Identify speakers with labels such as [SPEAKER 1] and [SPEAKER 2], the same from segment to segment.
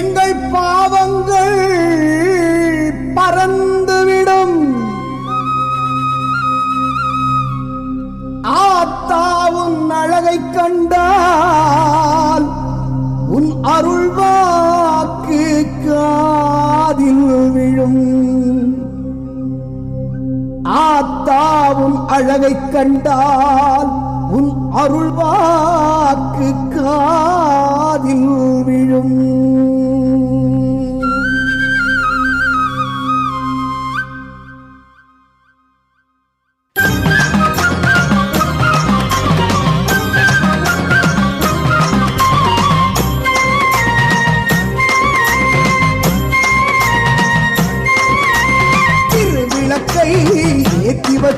[SPEAKER 1] எங்கள் பாவங்கள் பறந்துவிடும். ஆத்தாவும் அழகை கண்டால் உன் அருள்வாக்கு காதில் விழும். ஆத்தாவும் அழகை கண்டால் உன் அருள்வாக்கு காதில் விழும்.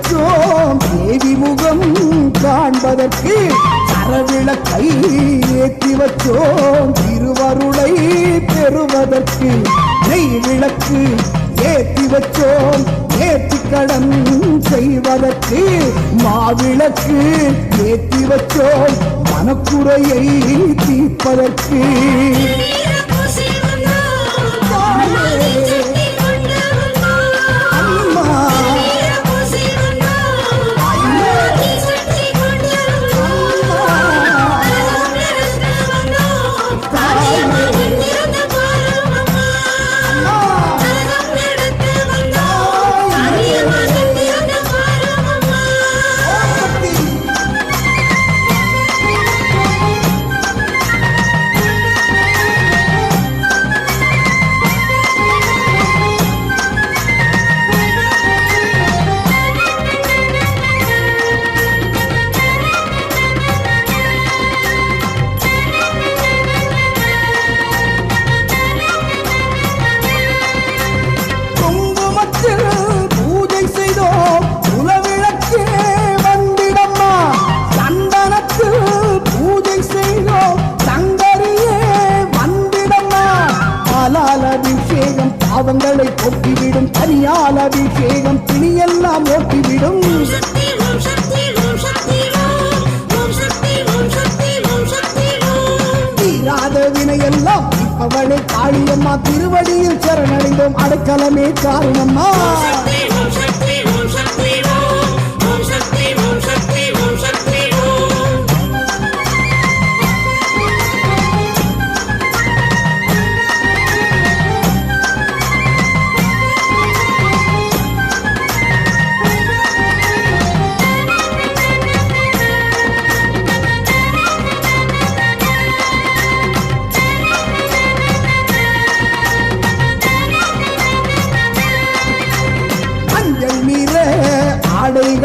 [SPEAKER 1] ஏற்றி தேவி முகம் காண்பதற்கு சரவிளக்கை ஏற்றி வச்சோம். திருவருளை பெறுவதற்கு நெய் விளக்கு ஏற்றி வச்சோம். ஏற்றி கடன் செய்வதற்கு மாவிளக்கு ஏற்றி வச்சோம். மனக்குறையை தீர்ப்பதற்கு சக்தியால் அபிஷேகம்
[SPEAKER 2] சக்தி ஓட்டிவிடும்.
[SPEAKER 1] தீராத வினையெல்லாம் அவளை காளியம்மா திருவடியில் சரணடைந்தோம். அடைக்கலமே காரணம்மா.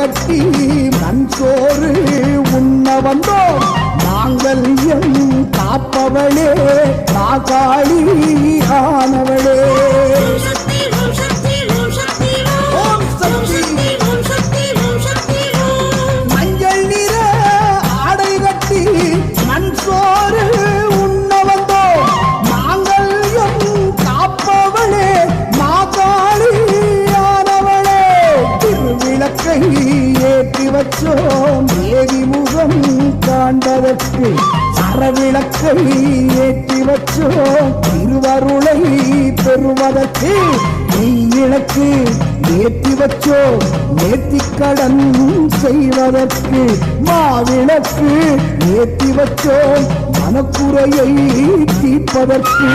[SPEAKER 1] கட்டி மண் சோறு உண்ண வந்தோம். நாங்கள் என் காப்பவளே காகாளி ஆனவளே. திருவிளக்கை ஏற்றி வச்சோம். தேவி முகம் காண்டதற்கு அறவிளக்கை ஏற்றி வச்சோம். திருவருளை பெறுவதற்கு நெய்யிளக்கு ஏற்றி வச்சோ நேர்த்தி கடன் செய்வதற்கு மாவிளக்கு ஏற்றி வச்சோம். மனக்குறையை தீர்ப்பதற்கு